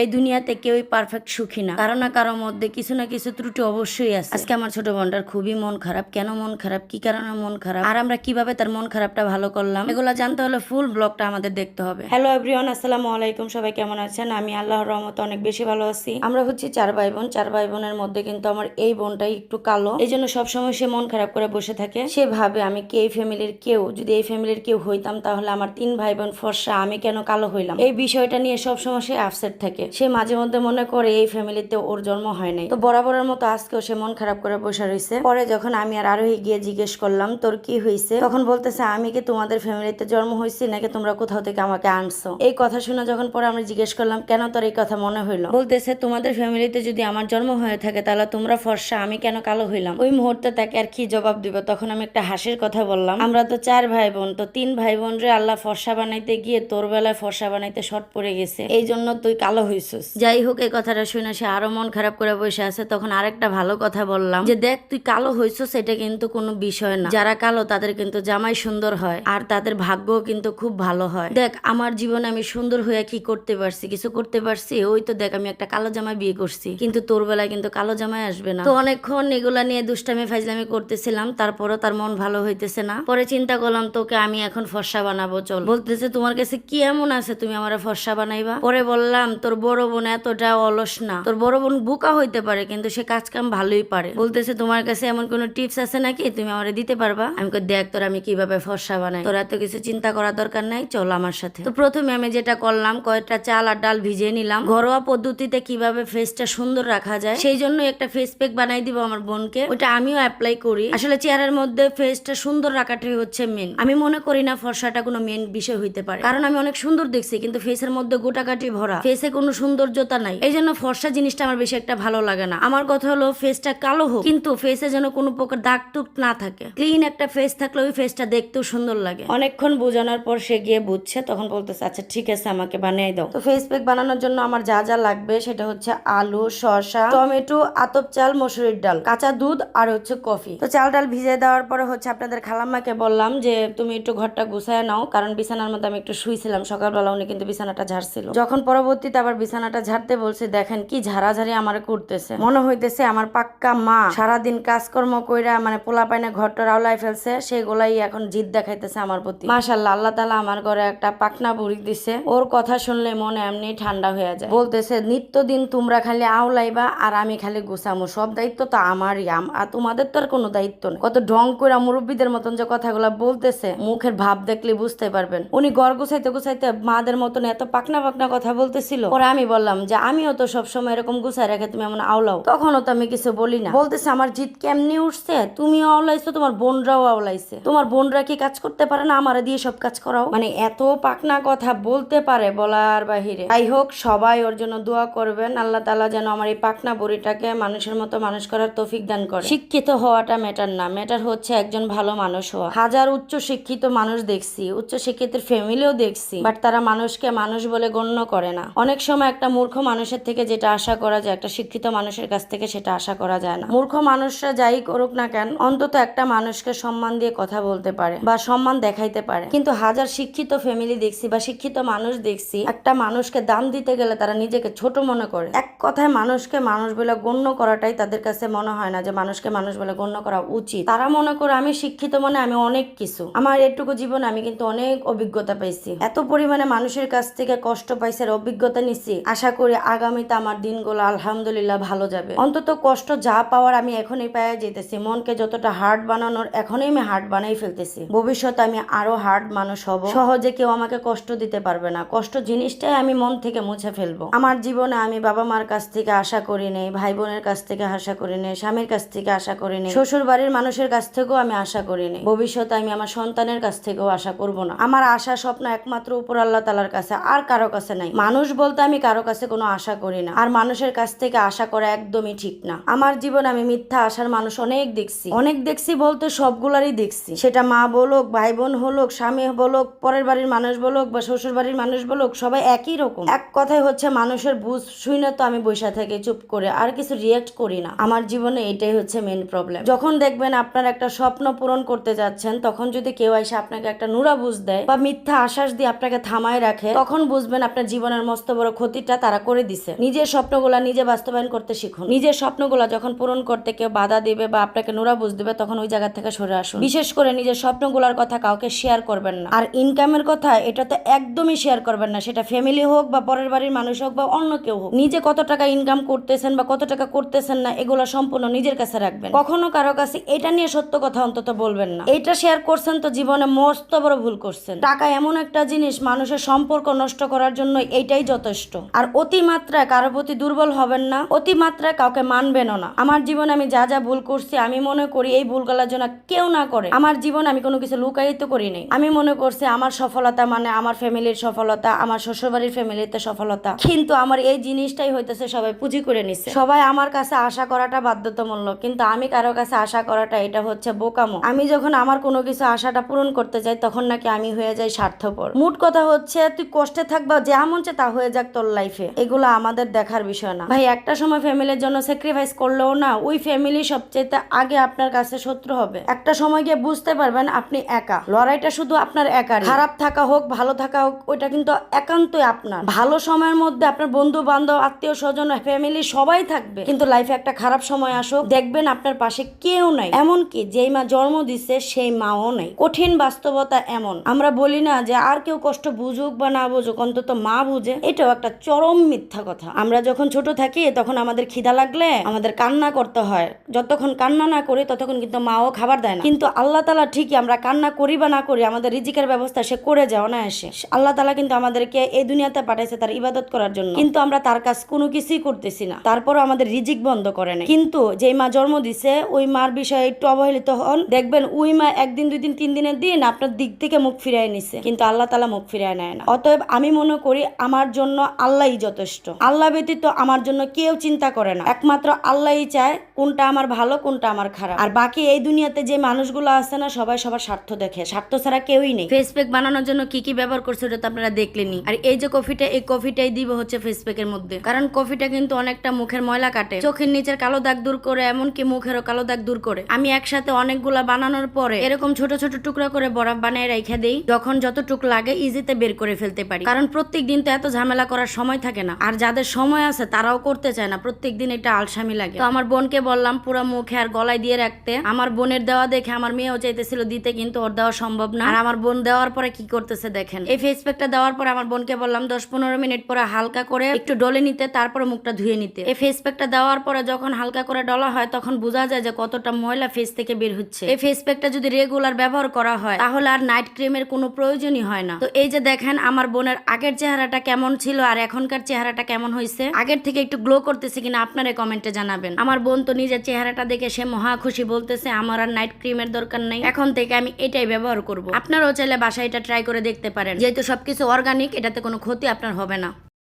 এই দুনিয়াতে কেউই পারফেক্ট সুখী না। কারও না কারোর মধ্যে কিছু না কিছু ত্রুটি অবশ্যই আছে। আজকে আমার ছোট বোনটার খুবই মন খারাপ। কেন মন খারাপ? কি কারণে মন খারাপ? আর আমরা কীভাবে তার মন খারাপটা ভালো করলাম? এগুলো জানতে হলে ফুল ব্লগটা আমাদের দেখতে হবে। হ্যালো এভরিওয়ান আসসালামু আলাইকুম। সবাই কেমন আছেন? আমি আল্লাহর রহমতে অনেক বেশি ভালো আছি। আমরা হচ্ছি চার ভাই বোন। চার ভাই বোনের মধ্যে কিন্তু আমার এই বোনটাই একটু কালো। এই জন্য সবসময় সে মন খারাপ করে বসে থাকে। সে ভাবে, আমি কি এই ফ্যামিলির কেউ? যদি এই ফ্যামিলির কেউ হইতাম, তাহলে আমার তিন ভাই বোন ফর্সা, আমি কেন কালো হইলাম? এই বিষয়টা নিয়ে সবসময় সে আপসেট থাকে। সে মাঝে মধ্যে মনে করে এই ফ্যামিলিতে ওর জন্ম হয় নাই। তো বরাবরের মতো আজকেও সে মন খারাপ করে বসে রয়েছে পরে যখন আমি আর আরোহী গিয়ে জিজ্ঞেস করলাম, তোর কি হয়েছে তখন বলতেছে, আমি কি তোমাদের ফ্যামিলিতে জন্ম হয়েছি নাকি তোমরা কোথাও থেকে আমাকে আনছো? এই কথা শুনে যখন পরে আমরা জিজ্ঞেস করলাম, কেন তোর এই কথা মনে হইল? বলতেছে, তোমাদের ফ্যামিলিতে যদি আমার জন্ম হয়ে থাকে তাহলে তোমরা ফর্সা, আমি কেন কালো হইলাম? ওই মুহূর্তে তাকে আর কি জবাব দিব? তখন আমি একটা হাসির কথা বললাম, আমরা তো চার ভাই বোন তো তিন ভাই বোন রে আল্লাহ ফর্সা বানাইতে গিয়ে তোর বেলায় ফর্সা বানাইতে শর্ট পড়ে গেছে। এই জন্য তুই কালো হইছিস যাই হোক, এই কথাটা শুনে সে আরও মন খারাপ করে বসে আছে। তখন আরেকটা ভালো কথা বললাম যে, দেখ, তুই কালো হইছিস, এটা কিন্তু কোনো বিষয় না। যারা কালো, তাদের কিন্তু জামাই সুন্দর হয়, আর তাদের ভাগ্যও কিন্তু খুব ভালো হয়। দেখ, আমার জীবনে আমি সুন্দর হয়ে কি করতে পারছি, কিছু করতে পারছি? ওই তো দেখ, আমি একটা কালো জামাই বিয়ে করছি। কিন্তু তোর বেলায় কিন্তু কালো জামাই আসবে না। তো অনেকক্ষণ এগুলা নিয়ে দুষ্টামি, ফাইজলামি করতেছিলাম। তারপরও তার মন ভালো হইতেছে না। পরে চিন্তা করলাম, তোকে আমি এখন ফর্সা বানাবো, চল। বলতেছে, তোমার কাছে কি এমন আছে? তুমি আমার ফর্সা বানাইবা? পরে বললাম, তোর বড় বোন এতটা অলস না। তোর বড় বোন বুকা হইতে পারে, কিন্তু সে কাজ কাম ভালোই পারে। বলতেছে, তোমার কাছে এমন কোন টিপস আছে নাকি? তুমি আমার দিতে পারবা? আমি দেখ তোর আমি কীভাবে ফর্সা বানাই। তোর এত কিছু চিন্তা করার দরকার নাই, চল আমার সাথে। তো প্রথমে আমি যেটা করলাম, কয়েকটা চাল আর ডাল ভিজিয়ে নিলাম। ঘরোয়া পদ্ধতিতে কীভাবে ফেসটা সুন্দর রাখা যায়, সেই জন্য একটা ফেস প্যাক বানাই দিব আমার বোনকে। ওটা আমিও অ্যাপ্লাই করি। আসলে চেহারার মধ্যে ফেসটা সুন্দর রাখাটাই হচ্ছে মেন আমি মনে করি না ফর্সাটা কোনো মেন বিষয় হইতে পারে। কারণ আমি অনেক সুন্দর দেখছি, কিন্তু ফেসের মধ্যে গোটাকাটি ভরা। ফেসে কোনো সৌন্দর্যতা নাই। এই জন্য ফর্সা জিনিসটা আমার বেশি একটা ভালো লাগে না। আমার কথা হলো ফেসটা কালো হোক, কিন্তু ফেসে যেন কোনো প্রকার দাগ টুক না থাকে। ক্লিন একটা ফেস থাকলে ওই ফেসটা দেখতেও সুন্দর লাগে। অনেকক্ষণ বোঝানোর পর সে গিয়ে বুঝছে, তখন বলতেছে আচ্ছা ঠিক আছে, আমাকে বানিয়ে দাও। তো ফেস প্যাক বানানোর জন্য আমার যা যা লাগবে সেটা হচ্ছে আলু, শসা, টমেটো, আতপ চাল, মসুরির ডাল, কাঁচা দুধ আর হচ্ছে কফি। তো চাল ডাল ভিজিয়ে দেওয়ার পরে হচ্ছে আপনাদের খালাম্মাকে বললাম যে, তুমি একটু ঘরটা গুছায় নাও। কারণ বিছানার মধ্যে আমি একটু শুইছিলাম। সকালবেলা উনি কিন্তু বিছানাটা ঝাড়ছিল। যখন পরবর্তীতে আবার বিছানাটা ঝাড়তে বলছে, দেখেন কি ঝাড়াঝাড়ি আমার করতেছে। মনে হইতেছে আমার পাক্কা মা সারাদিন কাজকর্ম কইরা মানে পোলা পাইনে ঘরটা রাওলাই ফেলছে, সেগুলাই এখন জিদ দেখাইতেছে আমার প্রতি। মাশাল্লাহ আল্লাহ তালা আমার ঘরে একটা পাকনা বুড়ি দিছে। ওর কথা শুনলে মনে এমনি ঠান্ডা হয়ে যায়। বলতেছে, নিত্যদিন তোমরা খালি আওলাইবা আর আমি খালি গুছামো। সব দায়িত্ব তো আমারই, আম- আর তোমাদের তো আর কোনো দায়িত্ব নেই। কত ঢং করে মুরব্বীদের মতন যে কথাগুলো বলতেছে, মুখের ভাব দেখলে বুঝতে পারবেন। উনি ঘর গুছাইতে গুছাইতে মাদের মতন এত পাকনা পাকনা কথা বলতেছিল পরে আমি বললাম যে আমিও তো সবসময় এরকম গুছাই রেখে, তুমি এমন আওলাও। তখনও তো আমি কিছু বলি না। বলতেছে, আমার জিত কেমনি উঠছে? তুমিও আওলাইছো, তোমার বোনরাও আওলাইছে। তোমার বোনরা কি কাজ করতে পারে না? আমারে দিয়ে সব কাজ করাও? মানে এত পাকনা কথা বলতে পারে বলার বাহিরে। যাই হোক, সবাই ওর জন্য দোয়া করবেন। আল্লাহ তালা যেন আমার এই পাকনা বুড়িটাকে মানুষের মতো মানুষ করার তৌফিক দান করে। শিক্ষিত হওয়াটা ম্যাটার না। ম্যাটার হচ্ছে একজন ভালো মানুষ হওয়া। হাজার উচ্চ শিক্ষিত মানুষ দেখছি, উচ্চ শিক্ষিতের ফ্যামিলিও দেখছি বাট তারা মানুষকে মানুষ বলে গণ্য করে না। অনেক সময় একটা মূর্খ মানুষের থেকে যেটা আশা করা যায়, একটা শিক্ষিত মানুষের কাছ থেকে সেটা আশা করা যায় না। মূর্খ মানুষরা যাই করুক না কেন, অন্তত একটা মানুষকে সম্মান দিয়ে কথা বলতে পারে বা সম্মান দেখাইতে পারে। কিন্তু হাজার শিক্ষিত ফ্যামিলি দেখছি বা শিক্ষিত মানুষ দেখছি, একটা মানুষকে দাম দিতে গেলে তারা নিজেকে ছোট মনে করে। এক কথায় মানুষকে মানুষ বলে গণ্য করাটাই তাদের কাছে মনে হয় না যে মানুষকে মানুষ বলে গণ্য করা উচিত। তারা মনে করে, আমি শিক্ষিত মনে আমি অনেক কিছু। আমার এটুকু জীবনে আমি কিন্তু অনেক অভিজ্ঞতা পাইছি এত পরিমাণে মানুষের কাছ থেকে কষ্ট পাইছে অভিজ্ঞতা নিছি আশা করি আগামীতে আমার দিনগুলো আলহামদুলিল্লাহ ভালো যাবে। অন্তত কষ্ট যা পাওয়ার আমি এখনই পাওয়া যেতেছি মনকে যতটা হার্ড বানানোর, এখনই আমি হার্ড বানাই ফেলতেছি। ভবিষ্যতে আমি আরও হার্ড মানুষ হব। সহজে কেউ আমাকে কষ্ট দিতে পারবে না। কষ্ট জিনিসটাই আমি মন থেকে মুছে ফেলব। আমার জীবনে আমি বাবা মার কাছ থেকে আশা করি নেই ভাই বোনের কাছ থেকে আশা করি নেই, স্বামীর কাছ থেকে আশা করি নেই শ্বশুর বাড়ির মানুষের কাছ থেকেও আমি আশা করি নেই। ভবিষ্যতে আমি আমার সন্তানের কাছ থেকেও আশা করব না। আমার আশা স্বপ্ন একমাত্র উপর আল্লাহ তালার কাছে, আর কারও কাছে নাই। মানুষ বলতে আমি কারও কাছে কোনো আশা করি না। আর মানুষের কাছ থেকে আশা করা একদমই ঠিক না। আমার জীবন আমি মিথ্যা আশার মানুষ অনেক দেখছি। অনেক দেখছি বলতে সবগুলারই দেখছি। সেটা মা বলুক, ভাই বোন হলুক, স্বামী বলুক, পরের বাড়ির মানুষ বলুক বা শ্বশুর বাড়ির মানুষ বলুক, সবাই একই রকম। এক কথাই হচ্ছে মানুষের বুঝ শুই না তো আমি বৈশা থেকে চুপ করে আর কিছু রিয়েক্ট করি না। আমার জীবনে এটাই হচ্ছে মেন প্রবলেম যখন দেখবেন আপনার একটা স্বপ্ন পূরণ করতে যাচ্ছেন, তখন যদি কেউ এসে আপনাকে একটা নুরা বুঝ দেয় বা মিথ্যা আশ্বাস দিয়ে আপনাকে থামায় রাখে, তখন বুঝবেন আপনার জীবনের মস্ত বড় ক্ষতিটা তারা করে দিছে। নিজের স্বপ্নগুলা নিজে বাস্তবায়ন করতে শিখুন। নিজের স্বপ্নগুলা যখন পূরণ করতে কেউ বাধা দিবে বা আপনাকে নোরা বুঝ দিবে, তখন ওই জায়গা থেকে সরে আসুন। বিশেষ করে নিজের স্বপ্নগুলোর কথা কাউকে শেয়ার করবেন না। আর ইনকামের কথা, এটা তো একদমই শেয়ার করবেন না। সেটা ফ্যামিলি হোক বা পরের বাড়ির মানুষ হোক বা অন্য কেউ হোক। নিজে কত টাকা ইনকাম করতেছেন বা কত টাকা করতেছেন না, এগুলো সম্পূর্ণ নিজের কাছে রাখবেন। কখনো কারও কাছে এটা নিয়ে সত্য কথা অন্তত বলবেন না। এটা শেয়ার করছেন তো জীবনে মস্ত বড় ভুল করছেন। টাকা এমন একটা জিনিস, মানুষের সম্পর্ক নষ্ট করার জন্য এইটাই যথেষ্ট। আর অতিমাত্রায় কারও প্রতি দুর্বল হবেন না, অতিমাত্রায় কাউকে মানবেনও না। আমার জীবনে আমি যা যা ভুল করছি, আমি মনে করি এই ভুলগুলোর জন্য কেউ না করে। আমার জীবন আমি কোনো কিছু লুকায়িত করি নাই। আমি মনে করছি আমার সফলতা মানে আমার ফ্যামিলির সফলতা, আমার শ্বশুরবাড়ির ফ্যামিলিতে সফলতা। কিন্তু আমার এই জিনিসটাই হইতেছে সবাই পুঁজি করে নিছে। সবাই আমার কাছে আশা করাটা বাধ্যতামূলক, কিন্তু আমি কারও কাছে আশা করাটা এটা হচ্ছে বোকামো। আমি যখন আমার কোনো কিছু আশাটা পূরণ করতে যাই, তখন নাকি আমি হয়ে যাই স্বার্থপর। মোট কথা হচ্ছে, তুই কষ্টে থাকবা যা মন চায় তা হয়ে যাক তোর লাইফে এগুলো আমাদের দেখার বিষয় না। ভাই, একটা সময় ফ্যামিলির জন্য স্যাক্রিফাইস করলেও না, ওই ফ্যামিলি সবচেয়ে আগে আপনার কাছে শত্রু হবে। একটা সময় গিয়ে বুঝতে পারবেন আপনি একা। লড়াইটা শুধু আপনার একার খারাপ থাকা হোক, ভালো থাকা হোক, ওইটা কিন্তু একান্তই আপনার। ভালো সময়ের মধ্যে আপনার বন্ধু বান্ধব আত্মীয় স্বজন ফ্যামিলি সবাই থাকবে। কিন্তু লাইফে একটা খারাপ সময় আসুক, দেখবেন আপনার পাশে কেউ নাই। এমনকি যেই মা জন্ম দিচ্ছে সেই মাও নাই। কঠিন বাস্তবতা এমন। আমরা বলি না যে আর কেউ কষ্ট বুঝুক বা না বুঝুক, অন্তত মা বুঝে। এটাও একটা চরম মিথ্যা কথা। আমরা যখন ছোট থাকি, তখন আমাদের খিদা লাগলে আমাদের কান্না করতে হয়। যতক্ষণ কান্না না করি, ততক্ষণ কিন্তু মাও খাবার দেয় না। কিন্তু আল্লাহ তালা ঠিকই আমরা কান্না করি বা না করি, আমাদের রিজিকের ব্যবস্থা সে করে যাও না এসে আল্লাহ তালা কিন্তু আমাদেরকে এই দুনিয়াতে পাঠাইছে তার ইবাদত করার জন্য। কিন্তু আমরা তার কাজ কোনো কিছুই করতেছি না। তারপরও আমাদের রিজিক বন্ধ করে না কিন্তু যেই মা জন্ম দিছে, ওই মার বিষয়ে একটু অবহেলিত হন। দেখবেন ওই মা একদিন, দুই দিন, তিন দিনের দিন আপনার দিক থেকে মুখ ফিরাই নিছে। কিন্তু আল্লাহ তালা মুখ ফিরায় নেয় না। অতএব আমি মনে করি, আমার জন্য আল্লাহই যথেষ্ট। আল্লাহ ব্যতীত আমার জন্য কেউ চিন্তা করে না। একমাত্র আল্লাহই চায় কোনটা আমার ভালো, কোনটা আমার খারাপ। আর বাকি এই দুনিয়াতে যে মানুষগুলো আছে না, সবাই সবার স্বার্থ দেখে। স্বার্থ ছাড়া কেউই নেই। ফেসপ্যাক বানানোর জন্য কি কি ব্যবহার করছে ওটা তো আপনারা দেখলেনি আর এই যে কফিটা এই কফিটাই দিব হচ্ছে ফেসপ্যাকের মধ্যে। কারণ কফিটা কিন্তু অনেকটা মুখের ময়লা কাটে। চোখের নিচের কালো দাগ দূর করে, এমনকি মুখেরও কালো দাগ দূর করে। আমি একসাথে অনেকগুলা বানানোর পরে এরকম ছোট ছোট টুকরা করে বরফ বানিয়ে রেখে দেই। যখন যতটুক লাগে ইজিতে বের করে ফেলতে পারি। কারণ প্রত্যেক দিন তো এত ঝামেলা করার সময় থাকে না। আর যাদের সময় আছে, তারাও করতে চায় না। প্রত্যেক দিন এটা আলসামি লাগে। তো আমার বোনকে বললাম, পুরো মুখে আর গলায় দিয়ে রাখতে। আমার বোনের দেওয়া দেখে আমার মেয়েও চাইতেছিল দিতে, কিন্তু ওর দেওয়া সম্ভব না। আর আমার বোন দেওয়ার পরে কি করতেছে দেখেন। এই ফেস প্যাকটা দেওয়ার পরে আমার বোনকে বললাম দশ পনেরো মিনিট পরে হালকা করে একটু ডলে নিতে, তারপরে মুখটা ধুয়ে নিতে। এই ফেস প্যাকটা দেওয়ার পরে যখন হালকা করে ডলা হয়, তখন বোঝা যায় যে কতটা ময়লা ফেস থেকে বের হচ্ছে। এই ফেস প্যাকটা যদি রেগুলার ব্যবহার করা হয়, তাহলে আর নাইট ক্রিমের কোনো প্রয়োজনই হয় না। তো এই যে দেখেন, আমার বোনের আগের চেহারাটা কেমন ছিল আর এখনকার চেহারাটা কেমন হয়েছে? আগের থেকে একটু গ্লো করতেছে কিনা আপনার কমেন্টে জানাবেন। আমার বোন তো নিজের চেহারাটা দেখে সে মহা খুশি বলতেছে, আমার আর নাইট ক্রিমের দরকার নেই। এখন থেকে আমি এটাই ব্যবহার করব। আপনারাও চাইলে বাসায় এটা ট্রাই করে দেখতে পারেন। যেহেতু সবকিছু অর্গানিক এটাতে কোনো ক্ষতি আপনার হবে না।